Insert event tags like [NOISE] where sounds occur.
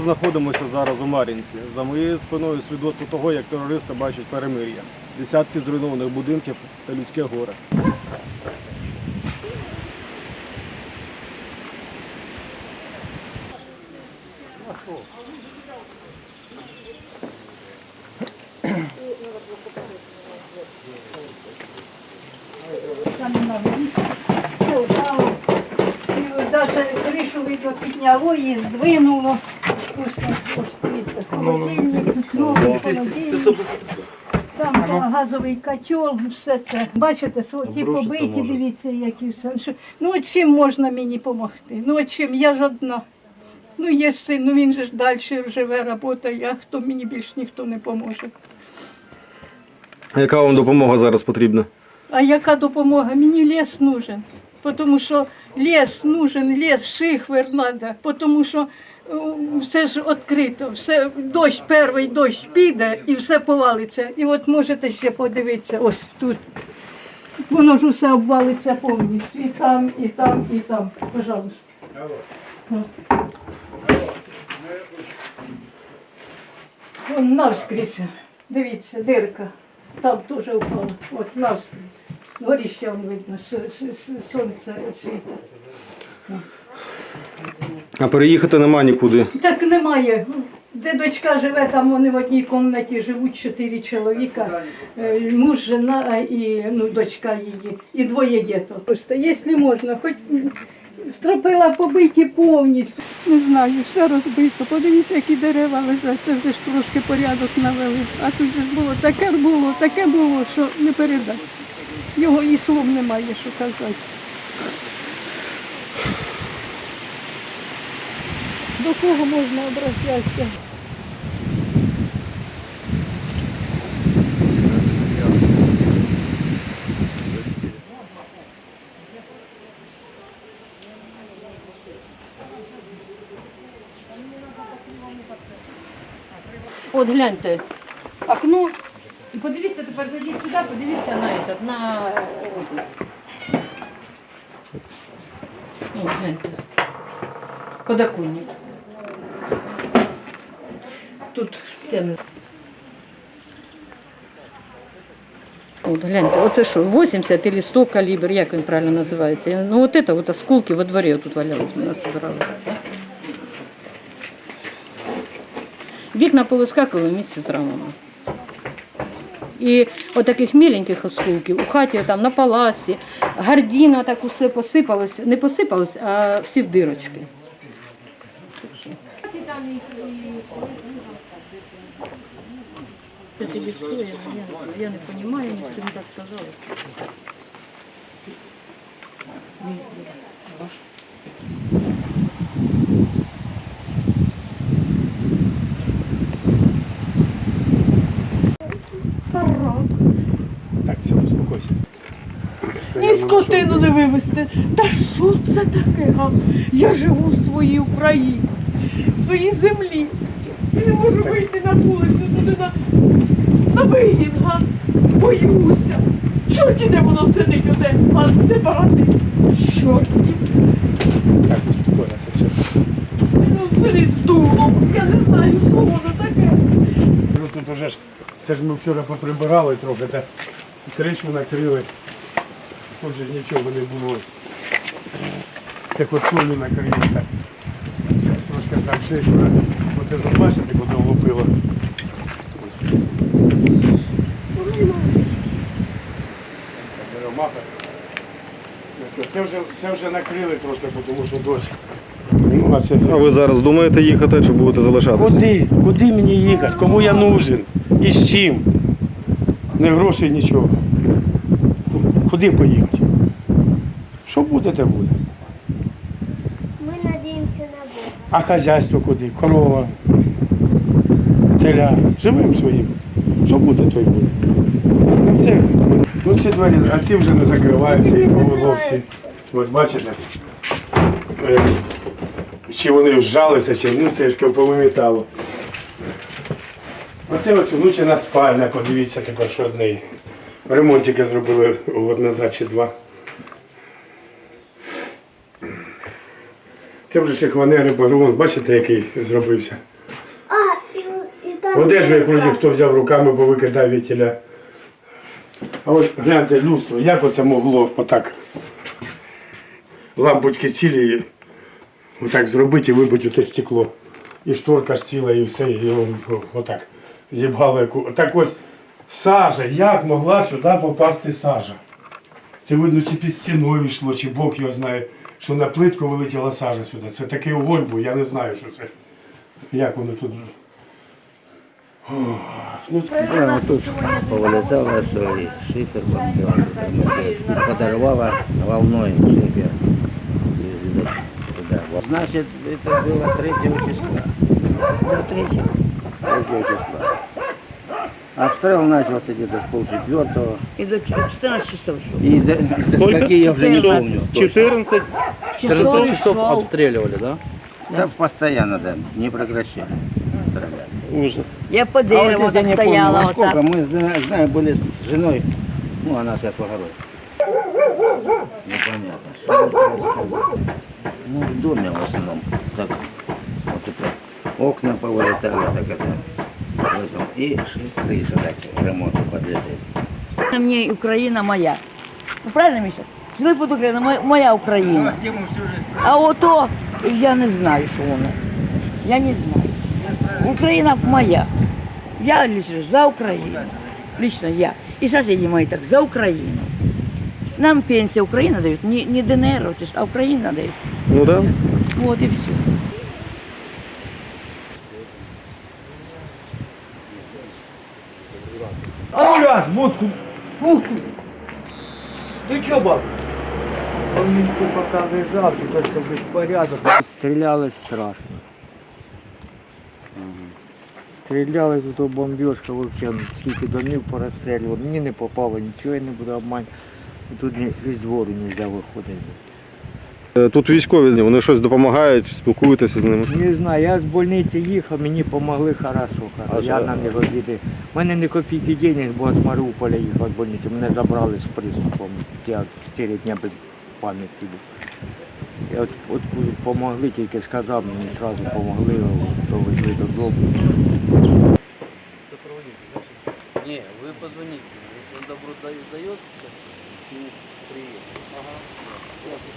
Знаходимося зараз у Мар'їнці. За моєю спиною свідоцтво того, як терористи бачать перемир'я. Десятки зруйнованих будинків та людське горе. Видно підняло і здвинуло. Там газовий котел, все це. Бачите, ті побиті, дивіться, які все. Ну чим можна мені допомогти? Ну чим? Я ж одна. Ну є син, ну він же ж далі живе, працює, а хто мені більш ніхто не поможе. Яка вам допомога зараз потрібна? А яка допомога? Мені ліс нужен. Тому що ліс нужен, ліс, шихвер треба, тому що все ж відкрито, все, дощ, перший дощ піде і все повалиться. І от можете ще подивитися, ось тут. Воно ж усе обвалиться повністю. І там, і там, і там. Пожалуйста. Вон навскрізь. Дивіться, дирка. Там теж впало. От навскрізь. Горіще видно, сонце світить. А переїхати нема нікуди. Так немає. Де дочка живе, там вони в одній кімнаті живуть чотири чоловіка, Е, муж, жена і ну, дочка її, і двоє діток. Просто, якщо можна, хоч стропила побиті повністю. Не знаю, все розбито. Подивіться, які дерева лежать. Це вже ж трошки порядок навели. А тут же ж було таке було, таке було, що не передати. Його і слов немає, що казати. До кого можна обращатися? От гляньте, окно. І подивіться тепер зайдіть сюди, подивіться на этот, на е, этот. О, гляньте. Подоконник. Тут стіни. От гляньте, оце що, 80 или 100 калібр, як він правильно називається? Ну от це, от осколки во дворі тут валялись, ми насобирали. Вікна повискакували місце з рамами. І от таких міленьких осколків у хаті там на паласі, гардіна так усе посипалось, не посипалось, а всі в дирочки. Це тобі стоїть, я, я не розумію, ніхто не так сказали. Так, все, успокойся. Ні скотину не вивезти. Та що це таке? Га? Я живу в своїй Україні, в своїй землі. І не можу вийти на вулицю туди на, вигін, га? Боюся. Чорті де воно сидить оде, а сепарати. Чорті. Так, успокойся, все. Ну, сидить з дулом. Я не знаю, що воно таке. Ну тут уже ж, це ж ми вчора поприбирали трохи, та кришу накрили. Тут же ж нічого не було. Так от солі накрили. Так. Трошки там ще ж, оце ж бачите, куди влупило. Це вже, це вже накрили трошки, тому що дощ. Ну, а ви зараз думаєте їхати чи будете залишатися? Куди? Куди мені їхати? Кому я нужен? І з чим? Не грошей, нічого. Куди поїхати? Що буде, те буде. Мы надеемся на Бога. А хазяйство куди? Корова, теля. Живим своїм. Що буде, то й буде. Ну, це, ну ці двері, а ці вже не закриваються і повело. Ось бачите? Е, Чи вони вжалися, чи ну це ж повимітало. Оце ось внучена спальня, подивіться тепер, що з нею. Ремонтики зробили год назад чи два. Це вже ще хванери, бо вон, бачите, який зробився. Одежу, як вроді хто взяв руками, бо викидав вітіля. А ось гляньте люстро, як оце могло отак лампочки цілі отак зробити і вибити те стекло. І шторка ж ціла, і все, і отак зібгало яку. Так ось сажа, як могла сюди попасти сажа? Це видно, чи під стіною йшло, чи Бог його знає, що на плитку вилетіла сажа сюди. Це такий огонь був, я не знаю, що це. Як воно тут. Прямо тут повилітала свої шифер, подорвала волной шифер. Значит, это было 3 числа. Ну, 3, 3 числа. Обстрел начался где-то с полчетвертого. И до 14 часов шел. И до, [LAUGHS] до какие я уже не помню. 14 Часов часов обстреливали, да? Да, постоянно, да, не прекращали. ужас. Я по А дереву вот я так не помню, стояла во вот сколько. так. Мы, зна- знаю, были с женой, ну, она сейчас погорой. Непонятно. что это происходит. Ну, в доме в основном. Так, вот это, окна повылетали, так это. в этом. И ш- крыша так, ремонт подлетает. Мне Украина моя. Ну правильно, Миша? Жили под Україна, моя, моя Україна. А ото я не знаю, що воно. Я не знаю. Україна моя. Я лично за Україну. Лично я. І сусіди мої так, за Україну. Нам пенсія Україна дають, не, не ДНР, а Україна дають. Ну так. Да. Вот і все. А ну ляж, водку, водку. Ти чого, баб? Он все пока лежав, тільки що безпорядок. Стріляли страшно. Стріляли тут бомбіжка, взагалі, скільки домів порозстрілювали. Мені не попало, нічого я не буду обманювати. Тут із двору не можна виходити. Е, Тут військові, вони щось допомагають, спілкуєтеся з ними. Не знаю, я з больниці їхав, мені допомогли хорошо. хорошо. Я на них обіди. У мене не копійки денег, бо з Маріуполя їхав з больниці. Мене забрали з приступом. Я 4 дні без пам'яті І от, от помогли, тільки сказав, мені одразу допомогли, довезли додому. Ні, ви позвоніть, он добро дає, приедет.